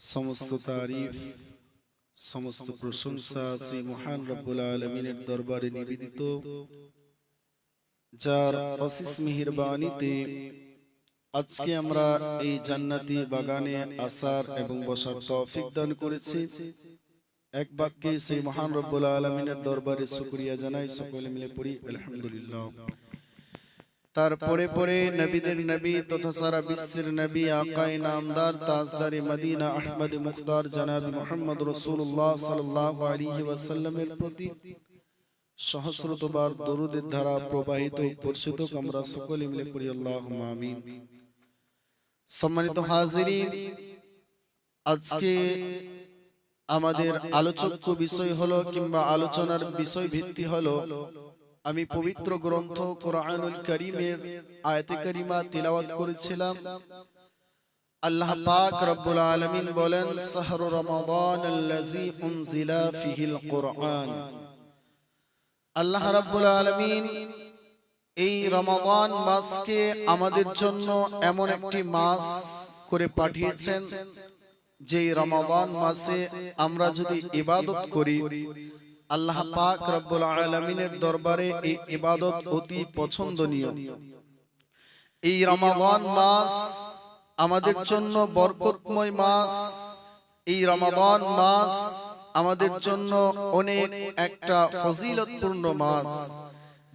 সমস্ত তারিফ সমস্ত প্রশংসা সেই মহান রব্বুল আলমিনের দরবারে নিবেদিত। যার অশিস মেহেরবানিতে আজকে আমরা এই জান্নাতি বাগানে আসার এবং বসার তৌফিক দান করেছি। এক বাক্যে সেই মহান রব্বুল আলমিনের দরবারে শুকরিয়া জানাই। সকলে মিলে পড়ি আলহামদুলিল্লাহ। তারপরে পরে নবীদের নবী তথা সারা বিশ্বের নবী আকাই নামদার তাজদারি মদিনা আহমদ মুখতার জনাব মোহাম্মদ রসুল্লাহ সাল্লাহ ওয়াসাল্লামের প্রতি সহস্রতবার দরুদের ধারা প্রবাহিত পরিচিত আমরা সকলে মিলে পড়ি আল্লাহ আমিন। সম্মানিত হাজিরি আজকে আমাদের আলোচক্য বিষয় হলো কিংবা আলোচনার বিষয় ভিত্তি হলো আমি পবিত্র গ্রন্থ কোরআনুল করিমের আয়াতে করিমা তিলাওয়াত করেছিলাম। আল্লাহ পাক রব্বুল আলামিন বলেন শাহরু রমাদান আল্লাযী উনজিলা ফিহিল কোরআন। আল্লাহ রাব্বুল আলামিন এই রমাদান মাসকে আমাদের জন্য এমন একটি মাস করে পাঠিয়েছেন যে রমাদান মাসে আমরা যদি ইবাদত করি আল্লাহ পাক রব্বুল আলামিনের দরবারে এই ইবাদত অতি পছন্দনীয়। এই রমাদান মাস আমাদের জন্য বরকতময় মাস। এই রমাদান মাস আমাদের জন্য অনেক একটা ফজিলতপূর্ণ মাস।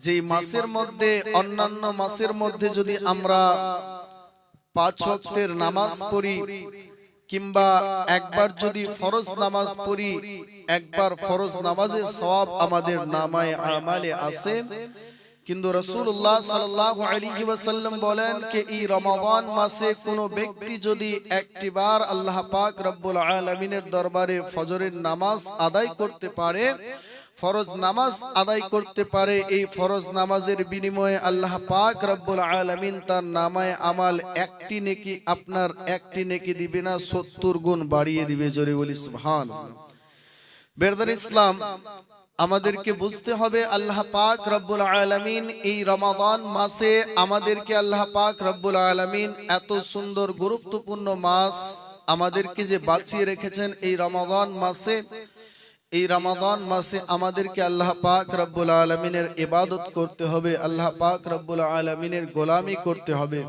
যে মাসের মধ্যে অন্যান্য মাসের মধ্যে যদি আমরা পাঁচ ওয়াক্তের নামাজ পড়ি কিংবা একবার যদি ফরজ নামাজ পড়ি একবার ফরজ নামাজের সওয়াব আমাদের নামায় আমালে আছে কিন্তু রসুল্লাহ সাল্লাহ আলী ওয়াসাল্লাম বলেন যে এই রমাবান মাসে কোন ব্যক্তি যদি একটিবার আল্লাহ পাক রব্বুল আলমিনের দরবারে ফজরের নামাজ আদায় করতে পারে ফরজ নামাজ আদায় করতে পারে, এই ফরজ নামাজের বিনিময়ে আল্লাহ পাক রব্বুল আলামিন তার নামায় আমাল একটি নেকি আপনার একটি নেকি দিবে না, সত্তর গুণ বাড়িয়ে দিবে জোরে বলি সুবহান বেরদার ইসলাম, আমাদেরকে বুঝতে হবে আল্লাহ পাক রব্বুল আলামিন এই রমাদান মাসে আমাদেরকে আল্লাহ পাক রব্বুল আলামিন এত সুন্দর, গুরুত্বপূর্ণ মাস আমাদেরকে যে বাঁচিয়ে রেখেছেন এই রমাদান মাসে এই রমাদান মাসে আমাদেরকে আল্লাহ পাক রব্বুল আলমিনের ইবাদত করতে হবে, আল্লাহ পাক রব্বুল আলমিনের গোলামি করতে হবে।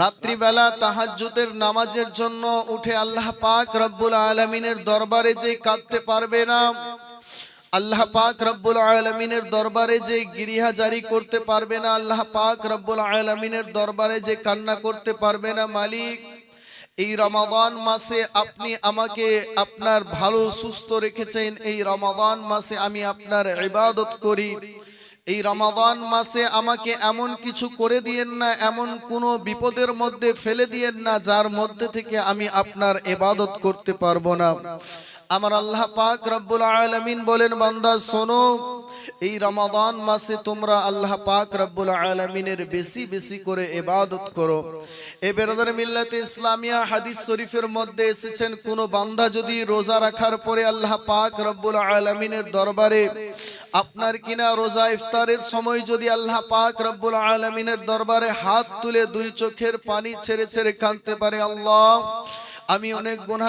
রাত্রিবেলা তাহাজ্জুদের নামাজের জন্য উঠে আল্লাহ পাক রব্বুল আলমিনের দরবারে যে কাঁদতে পারবে না, আল্লাহ পাক রব্বুল আলমিনের দরবারে যে গিরিহা জারি করতে পারবে না, আল্লাহ পাক রব্বুল আলমিনের দরবারে যে কান্না করতে পারবে না মালিক। এই রমাদান মাসে আপনি আমাকে আপনার ভালো, সুস্থ রেখেছেন। এই রমাদান মাসে আমি আপনার ইবাদত করি। এই রমাদান মাসে আমাকে এমন কিছু করে দিয়েন না, এমন কোন বিপদের মধ্যে ফেলে দিয়েন না, যার মধ্যে থেকে আমি আপনার ইবাদত করতে পারব না। আমার আল্লাহ পাক রব্বুল আলামিন বলেন, বান্দা, শোনো এই রমাদান মাসে তোমরা আল্লাহ পাক রব্বুল আলামিনের বেশি বেশি করে এবাদত করো। এ বেরাদার মিল্লাতে ইসলামিয়া হাদিস শরীফের মধ্যে এসেছেন, কোন বান্দা যদি রোজা রাখার পরে আল্লাহ পাক রব্বুল আলামিনের দরবারে আপনার কিনা রোজা ইফতারের সময় যদি আল্লাহ পাক রব্বুল আলামিনের দরবারে হাত তুলে দুই চোখের পানি ছেড়ে ছেড়ে কাঁদতে পারে, আল্লাহ, আমি অনেক গুনাহ